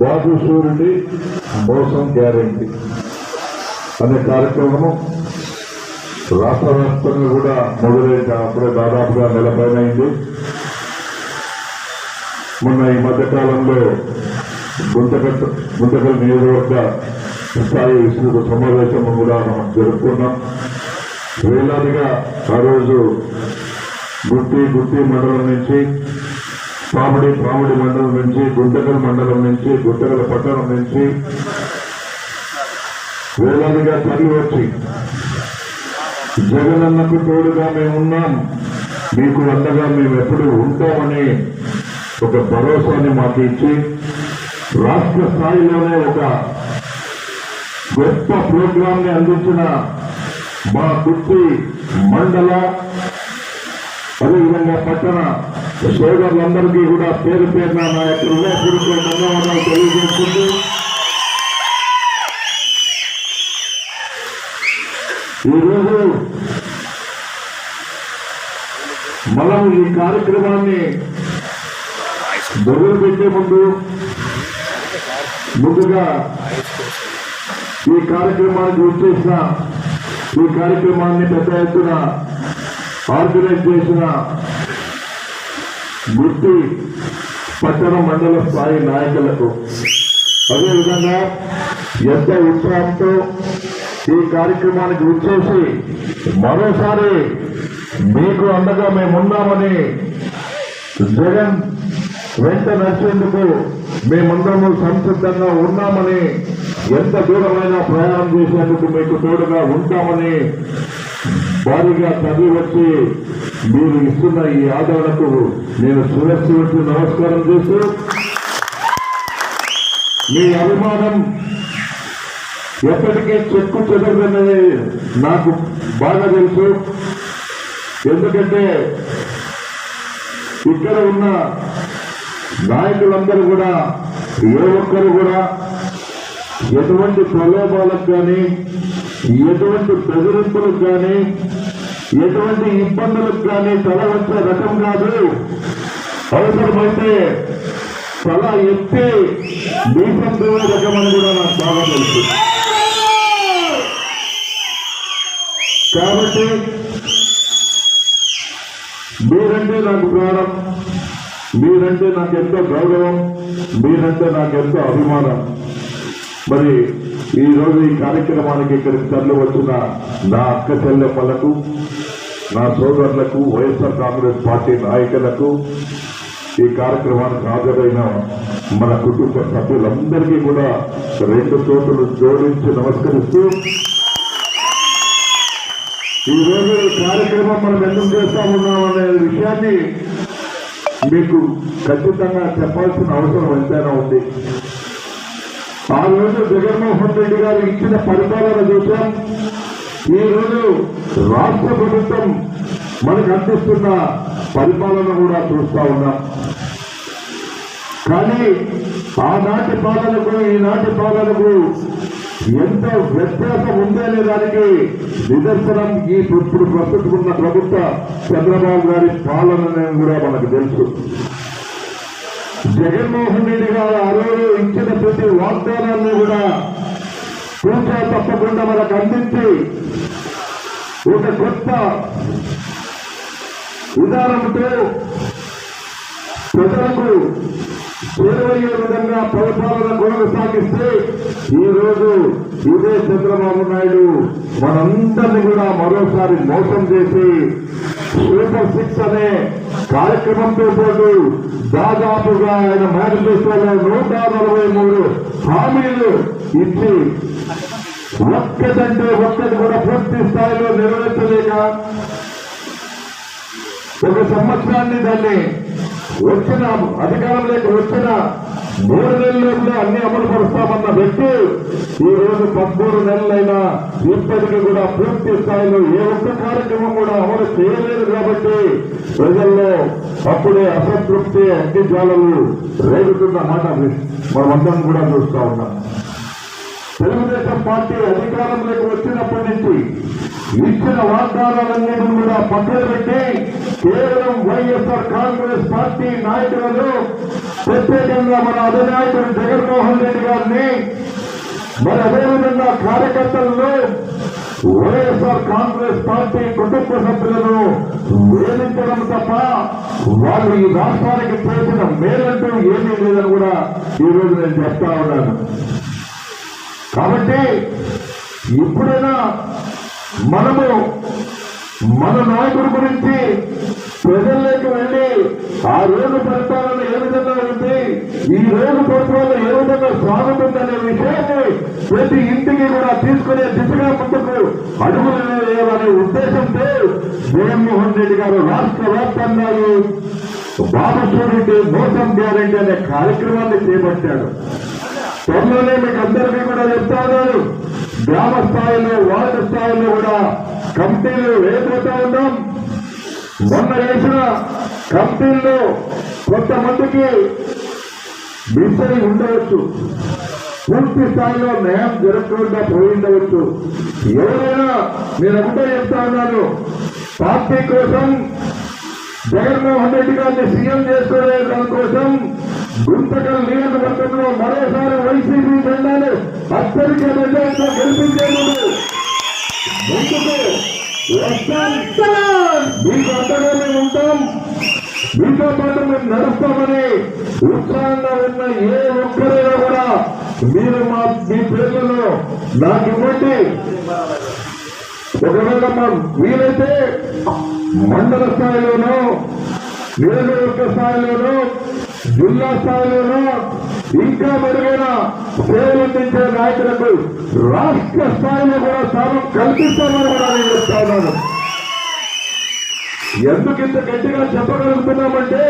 బాబు సూర్యుడి మోసం గ్యారెంటీ అనే కార్యక్రమము రాష్ట్ర వ్యాప్తంగా కూడా మొదలైన అప్పుడే దాదాపుగా నెల పైన మొన్న ఈ మధ్యకాలంలో గుంతకట్ట గుంతకల్ నియోజకవర్గ స్థాయి విస్తృత సమావేశం కూడా మనం జరుపుకున్నాం. వేలాదిగా ఆ రోజు గుత్తి గుత్తి మండలం నుంచి పామిడి పామిడి మండలం నుంచి గుంటగల మండలం నుంచి గుంటగల పట్టణం నుంచి వేలాదిగా తరలి వచ్చి జగనన్నకు తోడుగా మేమున్నాం మీకు అండగా మేము ఎప్పుడు ఉంటామని ఒక భరోసాని మాకు ఇచ్చి రాష్ట్ర స్థాయిలోనే ఒక గొప్ప ప్రోగ్రామ్ని అందించిన మా కుర్తి మండల అదేవిధంగా పట్టణ సోదరులందరికీ కూడా పేరు పేరున నా యొక్క హృదయపూర్వక ధన్యవాదాలు తెలియజేస్తుంది ఈరోజు మనం ఈ కార్యక్రమాన్ని మొదలు పెట్టే ముందు ముందుగా ఈ కార్యక్రమానికి వచ్చేసిన ఈ కార్యక్రమాన్ని పెద్ద ఎత్తున ఆర్గనైజ్ చేసిన గుర్తి పట్టణ మండల స్థాయి నాయకులకు. అదేవిధంగా ఎంత ఉత్సాహంతో ఈ కార్యక్రమానికి వచ్చేసి మరోసారి మీకు అండగా మేమున్నామని జగన్ వెంట నడిచేందుకు మేమందరము సంసిద్ధంగా ఉన్నామని ఎంత దూరమైన ప్రయాణం చేసేందుకు మీకు తోడుగా ఉంటామని భారీగా తరలి వచ్చి మీరు ఇస్తున్న ఈ ఆదరణకు నేను శిరస్సు నమస్కారం చేస్తూ మీ అభిమానం ఎప్పటికీ చెక్కు చెదరదన్నది నాకు బాగా తెలుసు. ఎందుకంటే ఇక్కడ ఉన్న నాయకులందరూ కూడా ఏ ఒక్కరు కూడా ఎటువంటి ప్రలోభాలకు కానీ ఎటువంటి బెదిరింపులకు కానీ ఎటువంటి ఇబ్బందులకు కానీ తల వచ్చే రకం కాదు. అవసరమైతే తల ఎత్తి దీపం దేవే రకం అని కూడా నాకు బాగా తెలుసు. కాబట్టి మీరంటే నాకు ప్రాణం మీరంటే నాకు ఎంతో గౌరవం మీరంటే నాకు ఎంతో అభిమానం. మరి ఈ రోజు ఈ కార్యక్రమానికి ఇక్కడికి తరలి వచ్చిన నా అక్క చెల్లెమ్మలకు నా సోదరులకు వైఎస్ఆర్ కాంగ్రెస్ పార్టీ నాయకులకు ఈ కార్యక్రమానికి హాజరైన మన కుటుంబ సభ్యులందరికీ కూడా రెండు చోట్ల జోడించి నమస్కరిస్తూ ఈ రోజు ఈ కార్యక్రమం మనం ఎందుకు చేస్తా ఉన్నాం అనే విషయాన్ని మీకు ఖచ్చితంగా చెప్పాల్సిన అవసరం ఎంతైనా ఉంది. ఆ రోజు జగన్మోహన్ రెడ్డి గారు ఇచ్చిన పరిపాలన చూసాం ఈ రోజు రాష్ట్ర ప్రభుత్వం మనకు అందిస్తున్న పరిపాలన కూడా చూస్తా ఉన్నాం. కానీ ఆనాటి పాలనకు ఈనాటి పాలనకు ఎంత వ్యత్యాసం ఉందనే దానికి నిదర్శనం ఈ ఇప్పుడు ప్రస్తుతం ఉన్న ప్రభుత్వ చంద్రబాబు గారి పాలన కూడా మనకు తెలుసు. జగన్మోహన్ రెడ్డి గారు ఆ రోజు ఇచ్చిన ప్రతి వాగ్దానాన్ని కూడా కూర్చో తప్పకుండా మనకు అందించి ఒక కొత్త విధానంతో ప్రజలకు చేరువయ్యే విధంగా పరిపాలన కొనసాగిస్తే ఈ రోజు ఇదే చంద్రబాబు నాయుడు మనందరినీ కూడా మరోసారి మోసం చేసి సూపర్ సిక్స్ అనే కార్యక్రమంతో పాటు దాదాపుగా ఆయన మేనిఫెస్టోలో నూట నలభై మూడు హామీలు ఇచ్చి ఒక్కటంటే ఒక్కటి కూడా పూర్తి స్థాయిలో నెరవేర్చలేక ఒక సంవత్సరాన్ని దాన్ని వచ్చిన అధికారంలోకి వచ్చిన మూడు నెలల్లో కూడా అన్ని అమలు పరుస్తామన్న వ్యక్తి ఈ రోజు పదమూడు నెలలైనా ఇప్పటికీ కూడా పూర్తి స్థాయిలో ఏ ఒక్క కార్యక్రమం కూడా అమలు చేయలేదు కాబట్టి ప్రజల్లో అప్పుడే అసంతృప్తి అగ్ని జ్వాలలు రేగుతున్న మాట మనమందరం కూడా చూస్తా ఉన్నాం. తెలుగుదేశం పార్టీ అధికారంలోకి వచ్చినప్పటి నుంచి ఇచ్చిన వాగ్దానాలన్నింటినీ కూడా పక్కన పెట్టి కేవలం వైఎస్ఆర్ కాంగ్రెస్ పార్టీ నాయకులను ప్రత్యేకంగా మన అధినాయకుడు జగన్మోహన్ రెడ్డి గారిని మరి అదేవిధంగా కార్యకర్తలను వైఎస్ఆర్ కాంగ్రెస్ పార్టీ కుటుంబ సభ్యులను వేధించడం తప్ప వాళ్ళు ఈ రాష్ట్రానికి చేసిన మేలంటూ ఏమీ లేదని కూడా ఈరోజు నేను చెప్తా ఉన్నాను. కాబట్టి ఇప్పుడైనా మనము మన నాయకుడి గురించి ప్రజల్లోకి వెళ్ళి ఆ రోజు పరిపాలన ఏ విధంగా ఉంది ఈ రోజు పరిపాలన ఏ విధంగా సాగుతుందనే విషయాన్ని ప్రతి ఇంటికి కూడా తీసుకునే దిశగా ముందుకు అడుగులు వేయాలనే ఉద్దేశంతో జగన్మోహన్ రెడ్డి గారు రాష్ట్ర వ్యాప్తంగా ఈ బాబు చూడండి మోసం గ్యారెంటీ అనే కార్యక్రమాన్ని చేపట్టాడు త్వరలోనే మీకు అందరికీ కూడా చెప్తా ఉన్నారు గ్రామ స్థాయిలో వార్డు స్థాయిలో కూడా కంపెనీలు వేయబోతా ఉన్నాం. మొన్న వేసిన కంపెనీలో కొంతమందికి మిస్సరి ఉండవచ్చు. పూర్తి స్థాయిలో న్యాయం జరగకుండా పోయి ఉండవచ్చు. ఎవరైనా నేను ఒకటే చెప్తా ఉన్నాను. పార్టీ కోసం జగన్మోహన్ రెడ్డి గారిని సీఎం చేసుకునే దానికోసం గుంతకల్ నియోజకవర్గంలో మరోసారి వైసీపీ జెండాను అత్యధిక మెజార్టీతో గెలిపించేందుకు ముందుకు మీకు అంతగానే ఉంటాం. మీతో పాటు మేము నడుస్తామని ఉత్సాహంగా ఉన్న ఏ ఒక్కరైనా కూడా మీరు మా మీ పేర్లను నాకు ఇవ్వండి. ఒకవేళ మా వీలైతే మండల స్థాయిలోనూ నియోజకవర్గ స్థాయిలోనూ జిల్లా స్థాయిలోనూ ఇంకా మెరుగైన సేవలు అందించే నాయకులకు రాష్ట్ర స్థాయిలో కూడా స్థానం కల్పిస్తామని కూడా నేను చెప్తా ఉన్నాను. ఎందుకు ఇంత గట్టిగా చెప్పగలుగుతున్నామంటే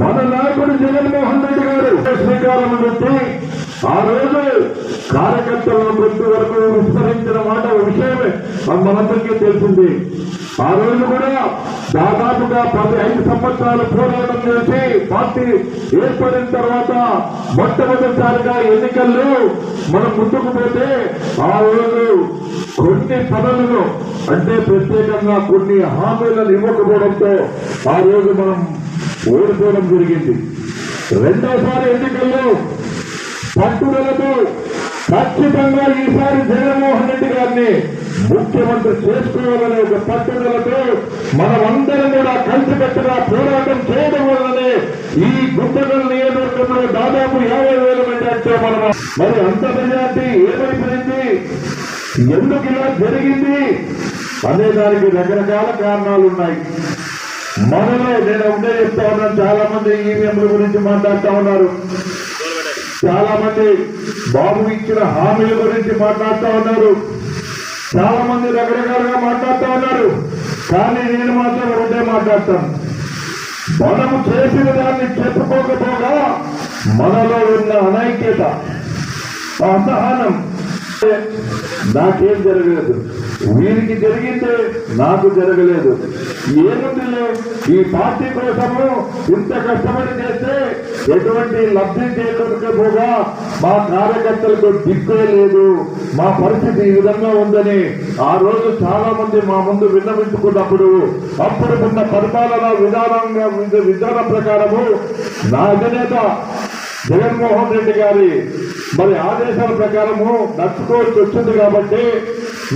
మన నాయకుడు జగన్మోహన్ రెడ్డి గారు శ్రీకారం పెట్టి ఆ రోజు కార్యకర్తలను ప్రతి వరకు విస్తరించిన మాట విషయమే మనందరికీ తెలిసింది. ఆ రోజు కూడా దాదాపుగా పది ఐదు సంవత్సరాలు పోరాటం చేసి పార్టీ ఏర్పడిన తర్వాత మొట్టమొదటిసారిగా ఎన్నికల్లో మనం ముందుకు పోతే ఆ రోజు కొన్ని పనులను అంటే ప్రత్యేకంగా కొన్ని హామీలను ఇవ్వకపోవడంతో ఆ రోజు మనం ఓడిపోవడం జరిగింది. రెండోసారి ఎన్నికల్లో పట్టుదలతో ఖచ్చితంగా ఈసారి జగన్మోహన్ రెడ్డి గారిని ముఖ్యమంత్రి చేసుకోవాలనే ఒక పట్టుదలతో మనమందరం కూడా కలిసికట్టుగా పోరాటం చేయడం వల్లనే ఈ గుంటగల్ నియోజకవర్గంలో దాదాపు యాభై వేల మెజార్టీతో మనం మరి అంత మెజార్టీ ఏమైపోయింది? ఎందుకు ఇలా జరిగింది? అనే దానికి రకరకాల కారణాలు ఉన్నాయి. మనలో నేను ఉండే చెప్తా ఉన్నాను. చాలా మంది ఈవీఎంల గురించి మాట్లాడుతా ఉన్నారు. చాలా మంది బాబు ఇచ్చిన హామీల గురించి మాట్లాడుతూ ఉన్నారు. చాలా మంది రకరకాలుగా మాట్లాడుతూ ఉన్నారు. కానీ నేను మాత్రం ఒకటే మాట్లాడతాను. మనము చేసిన దాన్ని చెప్పుకోకపోగా మనలో ఉన్న అనైక్యత అసహనం నాకేం జరగలేదు. వీరికి జరిగిందే నాకు జరగలేదు. ఏముందిలే? ఈ పార్టీ కోసము ఇంత కష్టపడి చేస్తే ఎటువంటి లబ్ధి చేయకపోగా మా కార్యకర్తలకు దిక్కే లేదు. మా పరిస్థితి ఈ విధంగా ఉందని ఆ రోజు చాలా మంది మా ముందు విన్నవించుకున్నప్పుడు అప్పుడు ఉన్న పరిపాలన విధానంగా విధాన ప్రకారము నా అధినేత జగన్మోహన్ రెడ్డి గారి మరి ఆదేశాల ప్రకారము నడుచుకోవాల్సి వచ్చింది కాబట్టి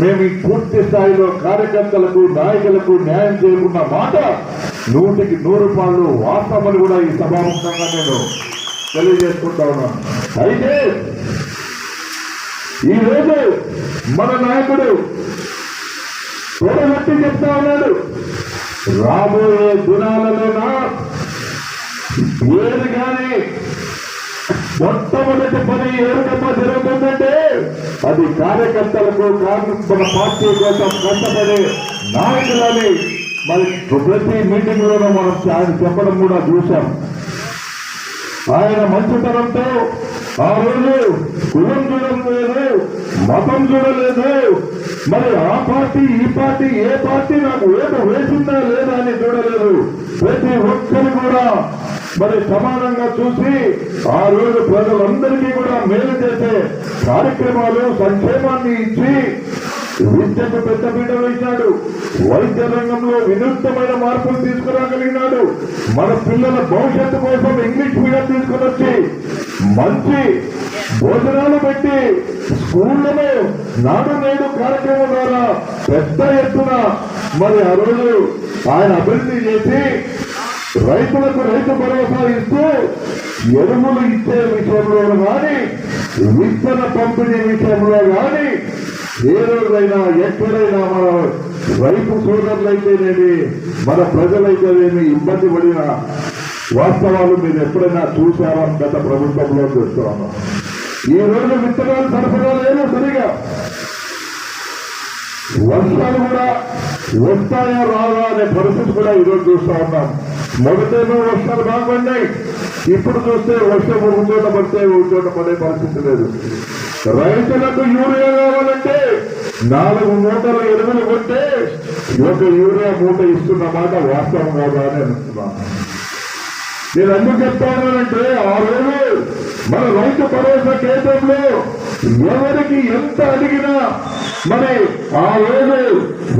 మేము ఈ పూర్తి స్థాయిలో కార్యకర్తలకు నాయకులకు న్యాయం చేయకున్న మాట నూటికి నూరు పాళ్ళు వాస్తవమని కూడా ఈ సభాముఖంగా నేను తెలియజేసుకుంటా ఉన్నాను. అయితే ఈరోజు మన నాయకుడు తోడగట్టి చెప్తా ఉన్నాడు రాబోయే దినాలలోన? ఏది కానీ మొట్టమొదటి పని ఏమిటమ్మా జరుగుతుందంటే అది కార్యకర్తలకు మన పార్టీ కోసం కష్టపడే నాయకులని మరి ప్రతి మీటింగ్ లోనూ మనం ఆయన చెప్పడం కూడా చూశాం. ఆయన మంచితనంతో ఆ రోజు కులం చూడలేదు మతం చూడలేదు. మరి ఆ పార్టీ ఈ పార్టీ ఏ పార్టీ నాకు ఏదో వేసిందా లేదా అని చూడలేదు. ప్రతి ఒక్కరు కూడా మరి సమానంగా చూసి ఆ రోజు ప్రజలందరికీ కూడా మేలు చేసే కార్యక్రమాలు సంక్షేమాన్ని ఇచ్చి విద్యకు పెద్ద పీట వైద్య రంగంలో వినూత్నమైన మార్పులు తీసుకురాగలిగినాడు. మన పిల్లల భవిష్యత్తు కోసం ఇంగ్లీష్ మీడియం తీసుకుని వచ్చి మంచి భోజనాలు పెట్టి స్కూళ్ళలో నాడు నేడు కార్యక్రమం ద్వారా పెద్ద ఎత్తున మరి ఆ రోజు ఆయన అభివృద్ధి చేసి రైతులకు రైతు భరోసా ఇస్తూ ఎరువులు ఇచ్చే విషయంలో కానీ విత్తన పంపిణీ విషయంలో కానీ ఏ రోజైనా ఎక్కడైనా మన రైతు సోదరులైతేనేమి మన ప్రజలైతేనేమి ఇబ్బంది పడిన వాస్తవాలు మీరు ఎప్పుడైనా చూసారా గత ప్రభుత్వంలో చూస్తున్నాను ఈ రోజు విత్తనాలు సరఫరా లేదు సరిగా. వర్షాలు కూడా వస్తాయా రాదా అనే పరిస్థితి కూడా ఈరోజు చూస్తా ఉన్నాం. మొదటేమో వర్షాలు బాగుపడినాయి ఇప్పుడు చూస్తే వర్షం ఒక చోట పడితే ఒక చోట పడే పరిస్థితి లేదు. రైతులకు యూరియా కావాలంటే నాలుగు మూటలు ఎరువులు కొంటే ఒక యూరియా మూట ఇస్తున్న మాట వాస్తవం కాదా అని అనుకున్నాను నేను ఎందుకు చెప్తానంటే ఆ రోజు మన రైతు భరోసా కేంద్రంలో ఎవరికి ఎంత అడిగినా మరి ఆ రోజు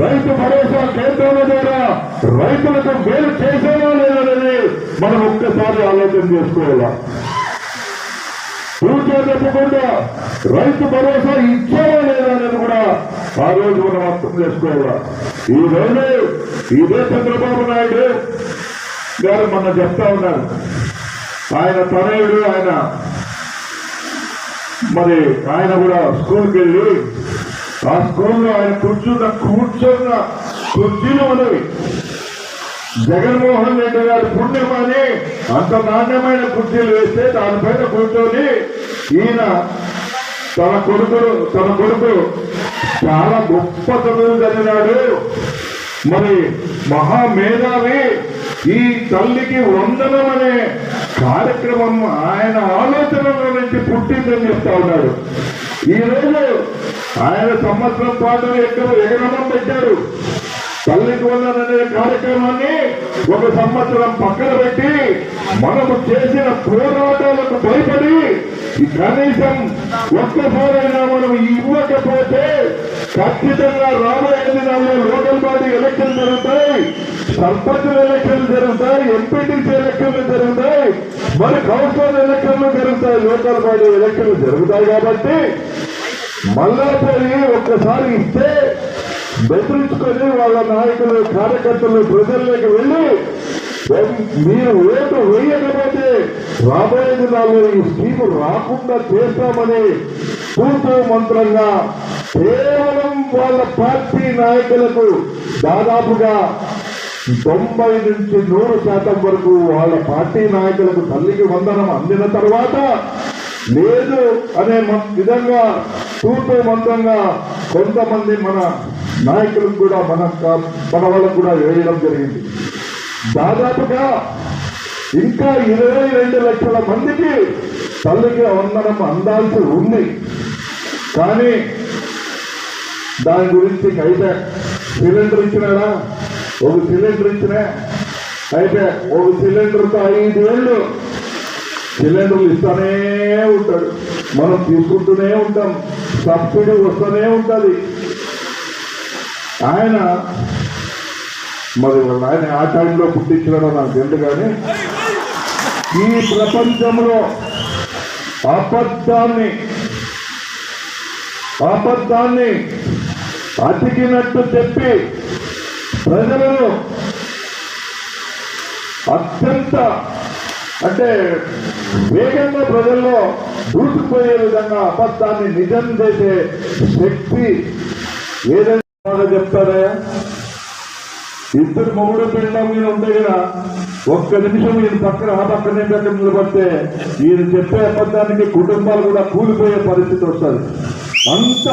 రైతు భరోసా కేంద్రాల ద్వారా రైతులకు మేలు చేసేలా లేదనేది మనం ఒక్కసారి ఆలోచన చేసుకోవాలా? పూర్తిగా చెప్పకుండా రైతు భరోసా ఇచ్చేవా లేదా అనేది కూడా ఆ రోజు మనం అర్థం చేసుకోవాలా? ఈ రోజు ఇదే చంద్రబాబు నాయుడు గారు మొన్న చెప్తా ఉన్నారు. ఆయన తనయుడు ఆయన మరి ఆయన కూడా స్కూల్కి వెళ్ళి ఆ స్కూల్లో ఆయన కూర్చున్న కూర్చున్న కుర్చీలు ఉన్నవి. జగన్మోహన్ రెడ్డి గారి పుణ్యమని అంత నాణ్యమైన కుర్చీలు వేస్తే దానిపైన కూర్చొని ఈయన తన కొడుకులు తన కొడుకు చాలా గొప్ప చదువులు చదివినాడు మరి మహామేధావి ఈ తల్లికి వందనం అనే కార్యక్రమం ఆయన ఆలోచనల నుంచి పుట్టిందని చెప్తా ఉన్నాడు. ఈ రోజు ఆయన సంవత్సరం పాటు ఎక్కడ ఎగరమం పెట్టారు? తల్లికి వందననే అనే కార్యక్రమాన్ని ఒక సంవత్సరం పక్కన పెట్టి మనము చేసిన పోరాటాలకు భయపడి కనీసం ఒక్కసారైనా మనం ఇవ్వకపోతే ఖచ్చితంగా రాబోయే దినాల్లో లోకల్ పార్టీ ఎలక్షన్ జరుగుతాయి. సర్పంచ్ ఎలక్షన్లు జరుగుతాయి ఎంపీటీసీ ఎలక్షన్లు జరుగుతాయి మరి కౌన్సిల్ ఎలక్షన్లు జరుగుతాయి లోకల్ బాడీ ఎలక్షన్లు జరుగుతాయి కాబట్టి మళ్ళా పోయి ఒక్కసారి ఇస్తే బెదిరించుకొని వాళ్ళ నాయకులు కార్యకర్తలు ప్రజల్లోకి వెళ్ళి మీరు ఓటు వేయకపోతే రాబోయే దినాల్లో ఈ స్కీమ్ రాకుండా చేస్తామని పూర్తి మంత్రంగా కేవలం వాళ్ళ పార్టీ నాయకులకు దాదాపుగా తొంభై నుంచి నూరు శాతం వరకు వాళ్ళ పార్టీ నాయకులకు తల్లికి వందనం అందిన తర్వాత లేదు అనే మ- విధంగా తూర్పు మందంగా కొంతమంది మన నాయకులకు కూడా మన మన వాళ్ళకు కూడా వేయడం జరిగింది. దాదాపుగా ఇంకా ఇరవై రెండు లక్షల మందికి తల్లికి వందనం అందాల్సి ఉంది. కానీ దాని గురించి అయితే సిలిండర్ ఇచ్చినాడా? ఒక సిలిండర్ ఇచ్చినా. అయితే ఒక సిలిండర్తో ఐదేళ్ళు సిలిండర్లు ఇస్తూనే ఉంటాడు. మనం తీసుకుంటూనే ఉంటాం. సబ్సిడీ వస్తూనే ఉంటుంది. ఆయన మరి ఆయన ఆ టైంలో పుట్టించడం నాకు ఎందుకని ఈ ప్రపంచంలో అబద్ధాన్ని అబద్ధాన్ని అతికినట్టు చెప్పి ప్రజలను అత్యంత అంటే వేగంగా ప్రజల్లో దూసుకుపోయే విధంగా అబద్ధాన్ని నిజం చేసే శక్తి ఏదైనా చెప్తారా? ఇద్దరు మొగుడు పిండం మీద ఉంటే కదా ఒక్క నిమిషం ఈయన పక్కన ఆ పక్కనే పక్కన నిలబడితే ఈయన చెప్పే అబద్ధానికి కుటుంబాలు కూడా కూలిపోయే పరిస్థితి వస్తుంది. అంత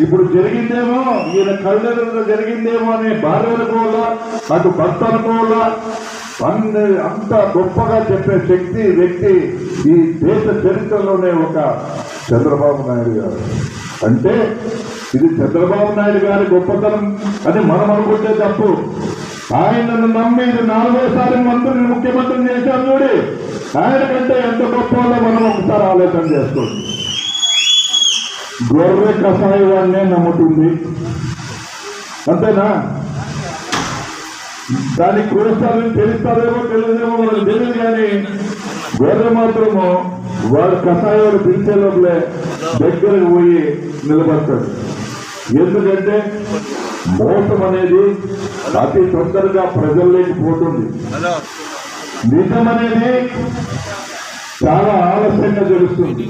ఇప్పుడు జరిగిందేమో ఈయన కళ్ళెదురుగా జరిగిందేమో అని భార్య అనుకోవాలా అటు భర్త అనుకోవాలా అన్ని అంత గొప్పగా చెప్పే శక్తి వ్యక్తి ఈ దేశ చరిత్రలోనే ఒక చంద్రబాబు నాయుడు గారు. అంటే ఇది చంద్రబాబు నాయుడు గారి గొప్పతనం అని మనం అనుకుంటే తప్పు. ఆయనను నమ్మి ఇది నాలుగోసారి మంత్రిని ముఖ్యమంత్రిని చేశారు చూడి. ఆయన కంటే ఎంత గొప్పలో మనం ఒకసారి ఆలోచన చేసుకోండి. గొర్రె కషాయాన్నే నమ్ముతుంది. అంతేనా? దాన్ని కూరుస్తారని తెలుస్తారేమో తెలియదేమో మనకు తెలియదు కానీ గొర్రె మాత్రము వాడు కషాయాలు పిలిచే లోపలే దగ్గరకు పోయి నిలబడతాడు. ఎందుకంటే మోసం అనేది అతి తొందరగా ప్రజల్లోకి పోతుంది. నిజం అనేది చాలా ఆలస్యంగా తెలుస్తుంది.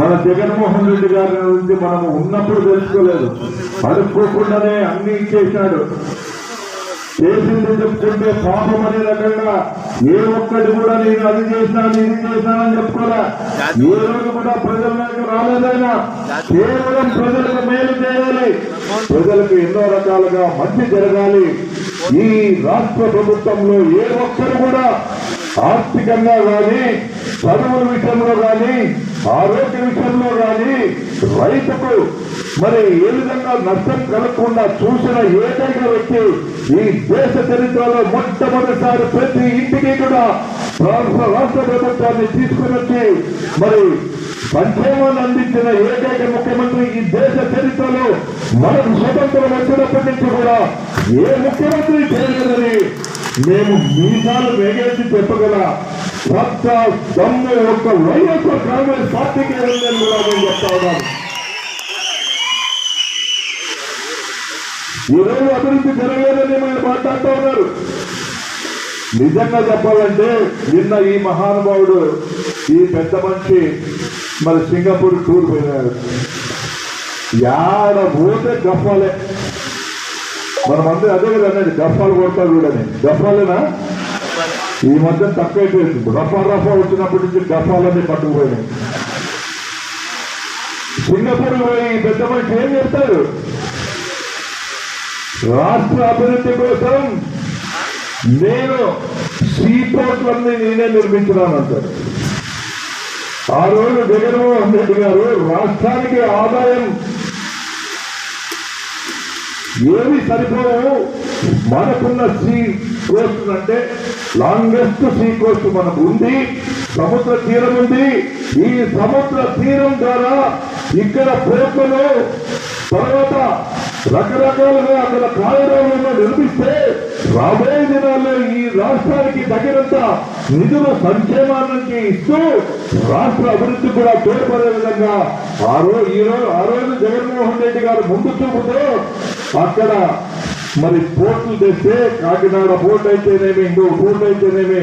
మన జగన్మోహన్ రెడ్డి గారి నుంచి మనం ఉన్నప్పుడు తెలుసుకోలేదు. అనుకోకుండానే అన్ని చేశాడు చేసింది చెప్పుకుంటే పాపం అనే రకంగా ఏ ఒక్కటి కూడా నేను అది చేసినాను ఇది చేసినానని చెప్పుకోరా ఏ రోజు కూడా ప్రజలకు రాలేదైనా కేవలం ప్రజలకు మేలు చేయాలి. ప్రజలకు ఎన్నో రకాలుగా మంచి జరగాలి. ఈ రాష్ట్ర ప్రభుత్వంలో ఏ ఒక్కరు కూడా ఆర్థికంగా కానీ చదువుల విషయంలో కానీ ఆరోగ్య విషయంలో కానీ రైతుకు మరి ఏ విధంగా నష్టం కలగకుండా చూసిన ఏకైక వ్యక్తి ఈ దేశ చరిత్రలో మొట్టమొదటిసారి ప్రతి ఇంటికి కూడా రాష్ట్ర ప్రభుత్వాన్ని తీసుకుని వచ్చి మరి సంక్షేమాన్ని అందించిన ఏకైక ముఖ్యమంత్రి ఈ దేశ చరిత్రలో మనకు స్వతంత్రం వచ్చినప్పటి నుంచి కూడా ఏ ముఖ్యమంత్రి చేయలేదని మేము మీసాలు వేగేసి చెప్పగల సత్తా దమ్ము యొక్క వైఎస్ఆర్ కాంగ్రెస్ పార్టీకి ఉందని కూడా మేము చెప్తా ఉన్నాం ఈరోజు అభివృద్ధి జరగలేదని మీరు మాట్లాడుతూ ఉన్నారు. నిజంగా చెప్పాలంటే నిన్న ఈ మహానుభావుడు ఈ పెద్ద మనిషి మరి సింగపూర్ టూర్ పోయినాడు. యాడ పోతే గప్పాలే మనమందరూ అదే కదా అన్నది. గప్పాలు కొడతారు చూడని గప్పాలేనా ఈ మధ్య తక్కువ అయిపోయింది రఫా రఫా వచ్చినప్పటి నుంచి గప్పాలన్నీ పట్టుకుపోయినాయి. సింగపూర్ పోయి ఈ పెద్ద మనిషి ఏం చెప్తారు రాష్ట్ర అభివృద్ధి కోసం నేను సీపోర్ట్లన్నీ నేనే నిర్మించినాను అంటారు ఆ రోజు జగన్మోహన్ రెడ్డి గారు రాష్ట్రానికి ఆదాయం ఏమి సరిపోవు మనకున్న సీ కోస్ట్ అంటే లాంగెస్ట్ సీ కోస్ట్ మనకు ఉంది సముద్ర తీరం ఉంది. ఈ సముద్ర తీరం ద్వారా ఇక్కడ పోర్టులు తర్వాత రకరకాలుగా అక్కడ కారిడార్లను నిర్మిస్తే రాబోయే దినాల్లో ఈ రాష్ట్రానికి తగినంత నిధులు సంక్షేమానికి ఇస్తూ రాష్ట్ర అభివృద్ధి కూడా తోడ్పడే విధంగా ఆ రోజు ఈ రోజు ఆ రోజు జగన్మోహన్ రెడ్డి గారు ముందు చూపుతూ అక్కడ మరి పోర్టులు తెస్తే కాకినాడ పోర్ట్ అయితేనేమి ఇంకో పోర్ట్ అయితేనేమి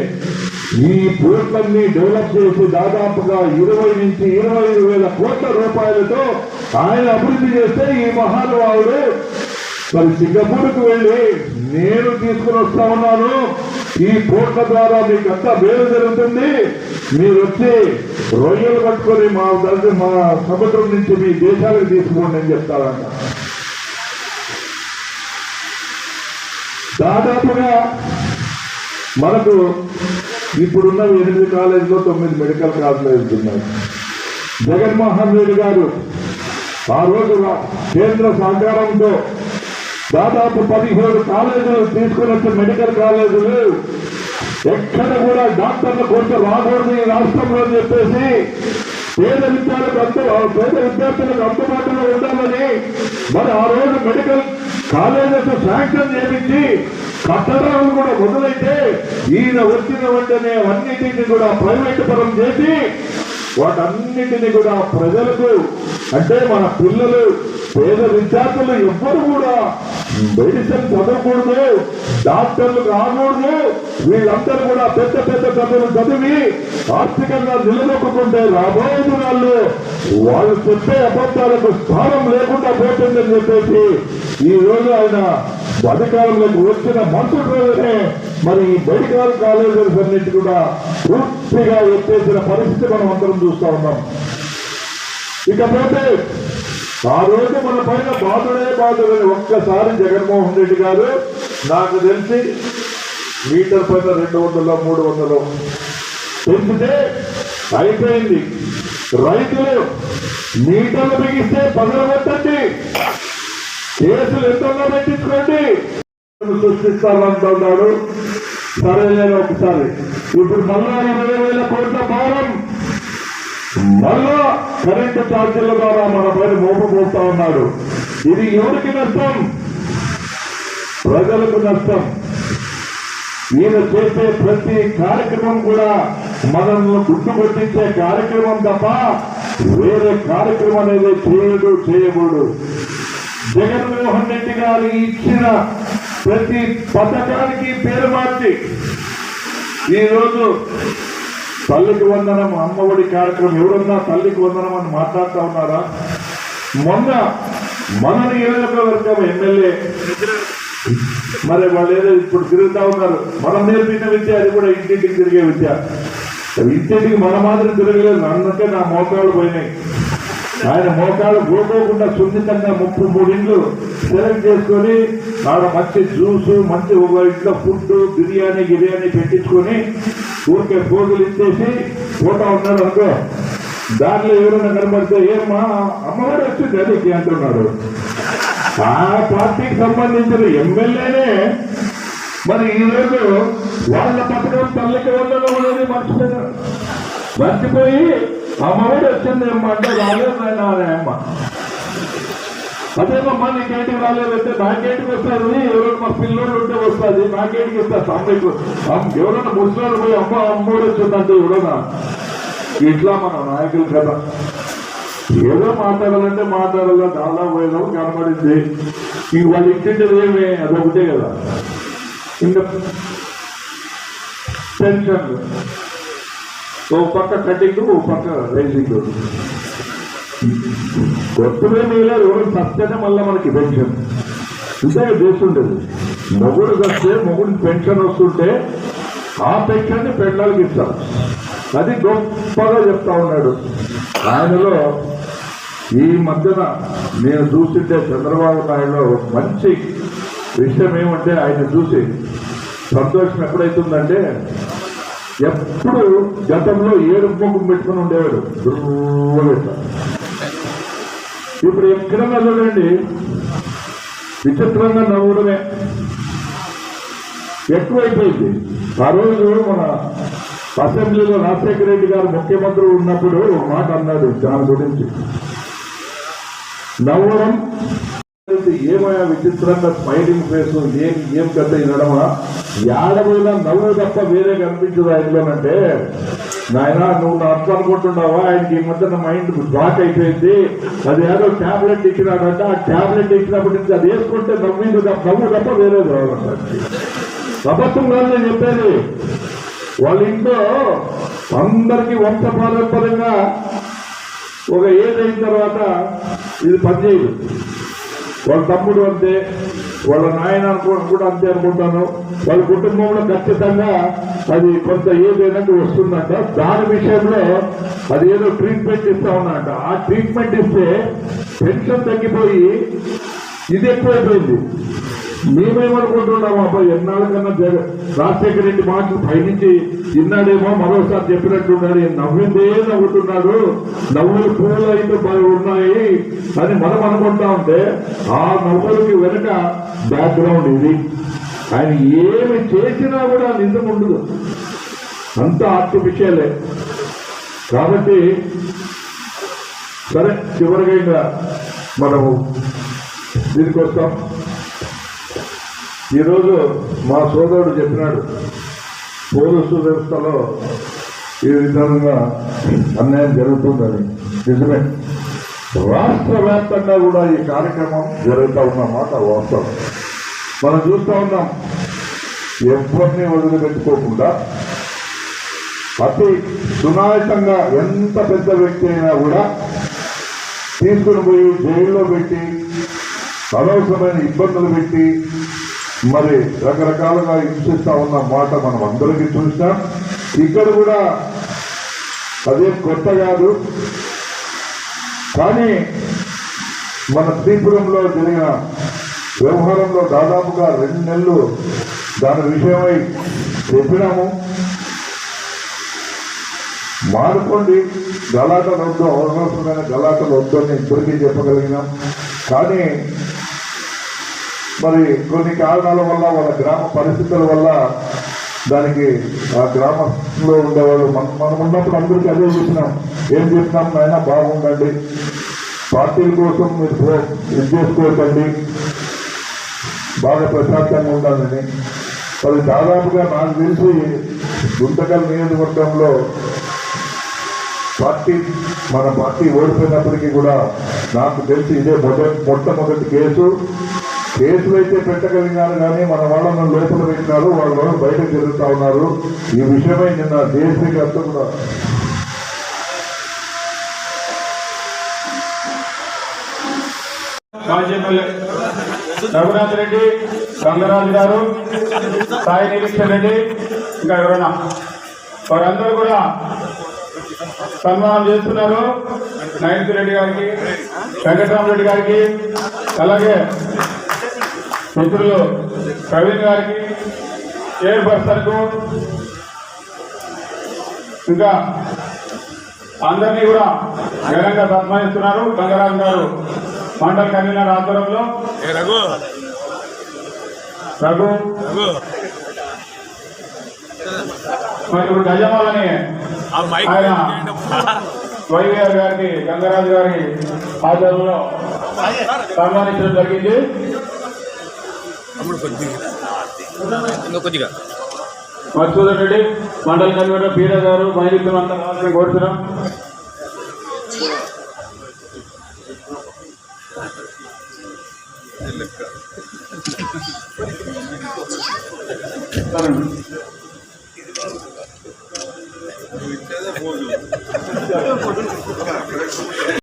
ఈ పోర్ట్లన్నీ డెవలప్ చేసి దాదాపుగా ఇరవై నుంచి ఇరవై ఐదు వేల కోట్ల రూపాయలతో ఆయన అభివృద్ధి చేస్తే ఈ మహానుభావుడు మరి సింగపూర్కు వెళ్ళి నేను తీసుకుని వస్తా ఉన్నాను. ఈ పోర్ట్ల ద్వారా మీకు అంతా మేలు జరుగుతుంది. మీరు వచ్చి రొయ్యలు పట్టుకొని మా మా సముద్రం నుంచి మీ దేశాలకు తీసుకోండి అని చెప్తారంట. దాదాపుగా మనకు ఇప్పుడున్న ఎనిమిది కాలేజీలో తొమ్మిది మెడికల్ కాలేజీలు ఉన్నాయి. జగన్మోహన్ రెడ్డి గారు ఆ రోజు కేంద్ర సహకారంతో దాదాపు పదిహేడు కాలేజీలు తీసుకున్నట్టు మెడికల్ కాలేజీలు ఎక్కడ కూడా డాక్టర్ల కొరత రాకూడదు ఈ రాష్ట్రంలో అని చెప్పేసి పేద విద్యార్థులకు అంత పేద విద్యార్థులకు అందుబాటులో ఉండాలని మరి ఆ రోజు మెడికల్ కాలేజెస్ శాంక్షన్ చేయించి కట్టడాలు కూడా మొదలైతే ఈయన వచ్చిన వెంటనే అన్నిటిని కూడా ప్రైవేట్ పరం చేసి వాటన్నిటిని కూడా ప్రజలకు అంటే మన పిల్లలు పేద విద్యార్థులు ఎవ్వరు కూడా మెడిసిన్ చదవకూడదు డాక్టర్లు కాకూడదు వీళ్ళందరూ కూడా పెద్ద పెద్ద చదువులు చదివి ఆర్థికంగా నిలదొక్కుంటే రాబోయే దినాల్లో వాళ్ళు చెప్పే అబద్ధాలకు స్థానం లేకుండా పోతుందని చెప్పేసి ఈ రోజు ఆయన అధికారంలోకి వచ్చిన మంత్రులనే మరి ఈ మెడికల్ కాలేజెస్ అన్నిటి కూడా పూర్తిగా ఎత్తేసిన పరిస్థితి మనం అందరం చూస్తా ఉన్నాం. ఇకపోతే ఆ రోజు మన పైన బాధుడే బాధుడని ఒక్కసారి జగన్మోహన్ రెడ్డి గారు నాకు తెలిసి మీటర్ పైన రెండు వందల మూడు వందలు పెంచితే అయిపోయింది. రైతులు మీటర్లు బిగిస్తే పగలగొట్టండి కేసులు ఎంతగా పెట్టించుకోండి. సృష్టిస్తానంటున్నాడు సరే నేను ఒకసారి. ఇప్పుడు మళ్ళా ఇరవై వేల కోట్ల భారం. మళ్ళా కరెంటు ఛార్జీల ద్వారా మన పైన మోపబోతా ఉన్నాడు. ఇది ఎవరికి నష్టం? ప్రజలకు నష్టం. ఈయన చేసే ప్రతి కార్యక్రమం కూడా మనల్ని గుర్తుకొట్టించే కార్యక్రమం తప్ప వేరే కార్యక్రమం అనేది చేయడు చేయకూడదు. జగన్మోహన్ రెడ్డి గారు ఇచ్చిన ప్రతి పథకానికి పేరు మార్చి ఈరోజు తల్లికి వందనం అమ్మఒడి కార్యక్రమం ఎవరన్నా తల్లికి వందనం అని మాట్లాడుతూ ఉన్నారా? మొన్న మన నియోజకవర్గం ఎమ్మెల్యే మరి వాళ్ళు ఏదో ఇప్పుడు తిరుగుతూ ఉన్నారు. మనం నేర్పిన విద్య అది కూడా ఇంటింటికి తిరిగే విద్య. ఇంటింటికి మన మాదిరి తిరగలేదు. అన్నట్టే నా మోకాలు పోయినాయి. ఆయన మోకాలు గోకోకుండా సున్నితంగా ముప్పై మూడు సెలెక్ట్ చేసుకొని ఆడ మంచి జ్యూస్ మంచి ఒక ఇంట్లో ఫుడ్ బిర్యానీ గిర్యానీ పెట్టించుకొని ఊరికే పోగులు ఇచ్చేసి ఫోటో ఉన్నాడు అనుకో. దాంట్లో ఎవరైనా కనబడితే ఏమా అమ్మవారు వచ్చింది. అది అంటున్నాడు. ఆ పార్టీకి సంబంధించిన ఎమ్మెల్యేనే మరి ఈ వాళ్ళ పథకం తల్లికి వెళ్ళడం అనేది మర్చిపోయారు మర్చిపోయి అమ్మఒడి వచ్చింది అమ్మ అంటే రాలేదు నాయన అనే అమ్మ అదేమమ్మా నీకేంటికి రాలేదంటే నాకేంటికి వస్తుంది ఎవరైనా మా పిల్లోడు ఉంటే వస్తుంది నాకేంటికి ఇస్తా అమ్మకు ఎవరైనా ముసలాడు పోయి అమ్మ అమ్మోడు వచ్చిందంటే ఎవరైనా ఇట్లా మన నాయకులు కదా. ఏదో మాట్లాడాలంటే మాట్లాడాలా చాలా పోయినా కనబడింది. ఇంక వాళ్ళు ఇచ్చింది ఏమి? అదొకటే కదా. ఇంకా టెన్షన్ ఓ పక్క కటింగ్ ఓ పక్క రైజింగ్ కొత్తమే మిగిలేదు ఎవరు సస్తేనే మళ్ళీ మనకి పెన్షన్. ఇదే చేస్తుండేది. మొగుడు వస్తే మొగుడికి పెన్షన్ వస్తుంటే ఆ పెన్షన్ పెళ్ళాలకి ఇస్తారు. అది గొప్పగా చెప్తా ఉన్నాడు. ఆయనలో ఈ మధ్యన నేను చూస్తుంటే చంద్రబాబు నాయుడు ఒక మంచి విషయం ఏమంటే ఆయన చూసి సంతోషం ఎప్పుడైతుందంటే ఎప్పుడు గతంలో ఏడు ముఖం పెట్టుకుని ఉండేవాడు. దుర్వ్వ ఇప్పుడు ఎక్కడన్నా చూడండి విచిత్రంగా నవ్వడమే. ఎక్కువైపోయింది. ఆ రోజు మన అసెంబ్లీలో రాజశేఖర రెడ్డి గారు ముఖ్యమంత్రి ఉన్నప్పుడు ఒక మాట అన్నాడు దాని గురించి. నవ్వడం ఏమయ్యా విచిత్రంగా స్మైలింగ్ ఫేస్ ఏం ఏం కథ వినడమా ఏడమైనా నవ్వు తప్ప వేరే కనిపించదు ఆయనలోనంటే నాయన నువ్వు నా అర్థం అనుకుంటున్నావా? ఆయనకి ఈ మధ్య మైండ్ బ్లాక్ అయిపోయింది. అది ఏదో టాబ్లెట్ ఇచ్చినాడంట. ఆ టాబ్లెట్ ఇచ్చినప్పటి నుంచి అది వేసుకుంటే నవ్వింది తప్ప నవ్వు తప్ప వేరే రావాలంట అబద్ధం కాదు నేను చెప్పేది. వాళ్ళ ఇంట్లో అందరికీ వంశ పారంపరంగా ఒక ఏజ్ అయిన తర్వాత ఇది పనిచేయదు. వాళ్ళ తమ్ముడు అంతే వాళ్ళ నాయన కూడా అంతే అనుకుంటాను. వాళ్ళ కుటుంబంలో ఖచ్చితంగా అది కొంత ఏదైనా వస్తుందంట. దాని విషయంలో అది ఏదో ట్రీట్మెంట్ ఇస్తా ఉన్నదంట ఆ ట్రీట్మెంట్ ఇస్తే పెన్షన్ తగ్గిపోయి ఇది ఎక్కువైపోయింది. మేమేమనుకుంటున్నాము అబ్బాయి ఎన్నాళ్ళ కన్నా జగ రాజశేఖర రెడ్డి మాటలు పైనుంచి ఇన్నాడేమో మరోసారి చెప్పినట్టున్నాడు నవ్విందే నవ్వుతున్నాడు. నవ్వులు పూలు అయితే ఉన్నాయి అని మనం అనుకుంటా ఉంటే ఆ నవ్వులకి వెనుక బ్యాక్గ్రౌండ్ ఇది. ఆయన ఏమి చేసినా కూడా నిజం ఉండదు. అంత ఆర్టిఫిషియలే కాబట్టి సరే చివరిగా మనము దీనికి వస్తాం ఈరోజు మా సోదరుడు చెప్పినాడు పోలీసు వ్యవస్థలో ఈ విధంగా అన్యాయం జరుగుతుందని. నిజమే. రాష్ట్ర వ్యాప్తంగా కూడా ఈ కార్యక్రమం జరుగుతూ ఉన్న మాట వాస్తవం. మనం చూస్తూ ఉన్నాం ఎవరిని వదిలిపెట్టుకోకుండా అతి సునాయసంగా ఎంత పెద్ద వ్యక్తి అయినా కూడా తీసుకుని పోయి జైల్లో పెట్టి అనవసరమైన ఇబ్బందులు పెట్టి మరి రకరకాలుగా హింసిస్తా ఉన్న మాట మనం అందరికీ చూసినాం. ఇక్కడ కూడా అదే కొత్త కాదు. కానీ మన శ్రీపురంలో జరిగిన వ్యవహారంలో దాదాపుగా రెండు నెలలు దాని విషయమై చెప్పినాము. మానుకోండి గలాటలు వద్దు అవసరమైన గలాటలు వద్దు అని ఇప్పటికీ చెప్పగలిగినాం. కానీ మరి కొన్ని కారణాల వల్ల వాళ్ళ గ్రామ పరిస్థితుల వల్ల దానికి ఆ గ్రామంలో ఉండేవాళ్ళు మనం మనం ఉన్నప్పుడు అందరికీ అదే చూసినాం. ఏం చేసినాం నాయన బాగుండండి. పార్టీల కోసం మీరు ఇది చేసుకోకండి. బాగా ప్రశాంతంగా ఉండాలని. మరి దాదాపుగా నాకు తెలిసి గుంతకల్ నియోజకవర్గంలో పార్టీ మన పార్టీ ఓడిపోయినప్పటికీ కూడా నాకు తెలిసి ఇదే మొదటి మొట్టమొదటి కేసు. కేసులు అయితే పెట్టగలిగినారు కానీ మన వాళ్ళను లోపల పెట్టినారు వాళ్ళు బయటకు తిరుగుతా ఉన్నారు. ఈ విషయమై నిన్న డిఎస్పీ అర్థం కూడా రఘునాథ్ రెడ్డి గంగరాజు గారు సాయి నిరీక్షణ రెడ్డి ఇంకా ఎవరైనా? వారందరూ కూడా సన్మానం చేస్తున్నారు. నైన్త్ రెడ్డి గారికి వెంకటరామరెడ్డి గారికి అలాగే మిత్రులు ప్రవీణ్ గారికి చైర్పర్సన్కు ఇంకా అందరినీ కూడా ఘనంగా సన్మానిస్తున్నారు. గంగరాజు గారు మండల కన్వీనర్ ఆధ్వర్యంలో. రఘు? మరి ఇప్పుడు గజమాలని ఆయన. వైవిఆర్ గారికి గంగరాజు గారి ఆధ్వర్యంలో సన్మానించడం జరిగింది. తమ్ముడు కొద్దిగా. ఇంకా కొద్దిగా. మధుసూదన్ రెడ్డి మండల కన్వీనర్ పీడ గారు మైనికులు అంతా రావాలని కోరుతున్నాం. సరే